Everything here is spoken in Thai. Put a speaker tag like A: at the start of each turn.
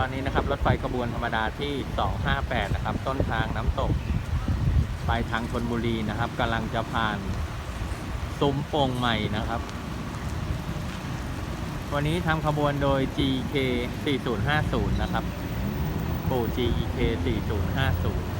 A: ตอนนี้นะครับรถไฟขบวนธรรมดาที่ 258 นะครับ ต้นทางน้ำตก ไปทางชนบุรีนะครับกำลังจะผ่านซุ้มโป่งใหม่นะครับ วันนี้ทำขบวนโดย GK 4050 นะครับ ปู่ GK 4050